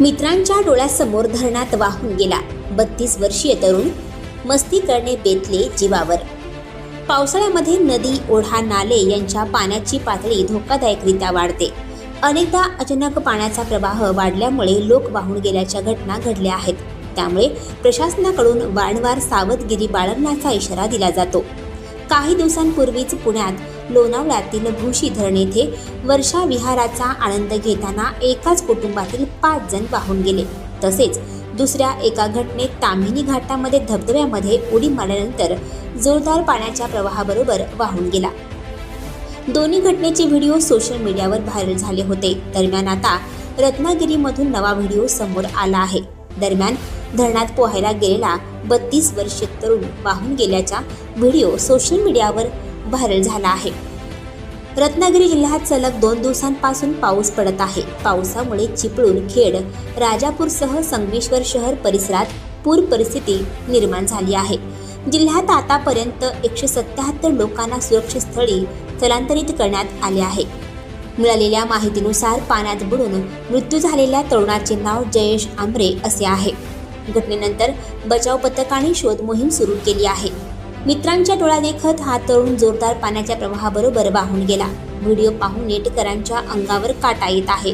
मित्रांच्या डोळ्यासमोर धरणात वाहून गेला. बत्तीस वर्षीय तरुण मस्ती करणे बेतले जीवावर. पावसाळ्यामध्ये नदी ओढा नाले यांच्या पाण्याची पातळी धोकादायकरित्या वाढते. अनेकदा अचानक पाण्याचा प्रवाह वाढल्यामुळे लोक वाहून गेल्याच्या घटना घडल्या आहेत. त्यामुळे प्रशासनाकडून वारंवार सावधगिरी बाळगण्याचा इशारा दिला जातो. काही दिवसांपूर्वीच पुण्यात लोणावळ्यातील भूशी धरण येथे वर्षा विहाराचा आनंद घेताना एकाच कुटुंबातील पाच जण वाहून गेले. तसेच दुसऱ्या एका घटनेत ताम्हिणी घाटामध्ये धबधब्यामध्ये उडी मारल्यानंतर जोरदार पाण्याच्या प्रवाहाबरोबर वाहून गेला. दोन्ही घटनेचे व्हिडिओ सोशल मीडियावर व्हायरल झाले होते. दरम्यान आता रत्नागिरीमधून नवा व्हिडिओ समोर आला आहे. दरम्यान धरणात पोहायला गेलेला बत्तीस वर्षीय तरुण वाहून गेल्याचा व्हिडिओ सोशल मीडियावर व्हायरल झाला आहे. रत्नागिरी जिल्ह्यात सलग दोन दिवसांपासून पाऊस पडत आहे. पावसामुळे चिपळूण खेड राजापूरसह संगमेश्वर शहर परिसरात पूर परिस्थिती निर्माण झाली आहे. जिल्ह्यात आतापर्यंत एकशे सत्याहत्तर लोकांना सुरक्षित स्थळी स्थलांतरित करण्यात आले आहे. मिळालेल्या माहितीनुसार पाण्यात बुडून मृत्यू झालेल्या तरुणाचे नाव जयेश आंबरे असे आहे. घटनेनंतर बचाव पथकाने शोध मोहीम सुरू केली आहे. मित्रांच्या डोळा देखत हा तरुण जोरदार पाण्याच्या प्रवाहाबरोबर वाहून गेला. व्हिडिओ पाहून नेटकरांच्या अंगावर काटा येत आहे.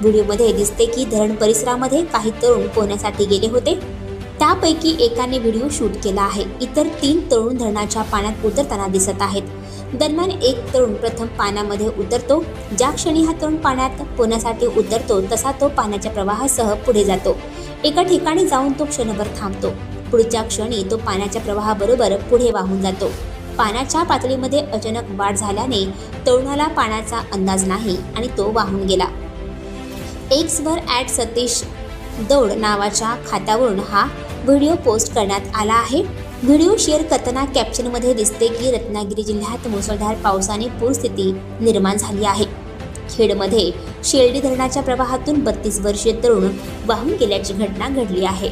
व्हिडिओमध्ये दिसते की धरण परिसरामध्ये काही तरुण पोहण्यासाठी गेले होते. त्यापैकी एकाने व्हिडिओ शूट केला आहे. इतर तीन तरुण धरणाच्या पाण्यात उतरताना दिसत आहेत. दरम्यान एक तरुण प्रथम पाण्यामध्ये उतरतो. ज्या क्षणी हा तरुण पाण्यात पोहण्यासाठी उतरतो तसा तो पाण्याच्या प्रवाहासह पुढे जातो. एका ठिकाणी जाऊन तो क्षणभर थांबतो. पुढच्या क्षणी तो पाण्याच्या प्रवाहाबरोबर पुढे वाहून जातो. पाण्याच्या पातळीमध्ये अचानक वाढ झाल्याने तरुणाला पाण्याचा अंदाज नाही आणि तो वाहून गेला. एक्सवर ॲट सतीश दौड नावाच्या खात्यावरून हा व्हिडिओ पोस्ट करण्यात आला आहे. व्हिडिओ शेअर करताना कॅप्शनमध्ये दिसते की रत्नागिरी जिल्ह्यात मुसळधार पावसाने पूरस्थिती निर्माण झाली आहे. खेडमध्ये शेल्डी धरणाच्या प्रवाहातून बत्तीस वर्षीय तरुण वाहून गेल्याची घटना घडली आहे.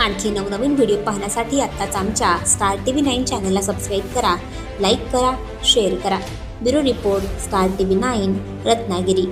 आणखी नवनवीन व्हिडिओ पाहण्यासाठी आत्ताच आमच्या स्टार टी व्ही नाईन चॅनलला सबस्क्राईब करा लाईक करा शेअर करा. Bureau report star T V nine Ratnagiri.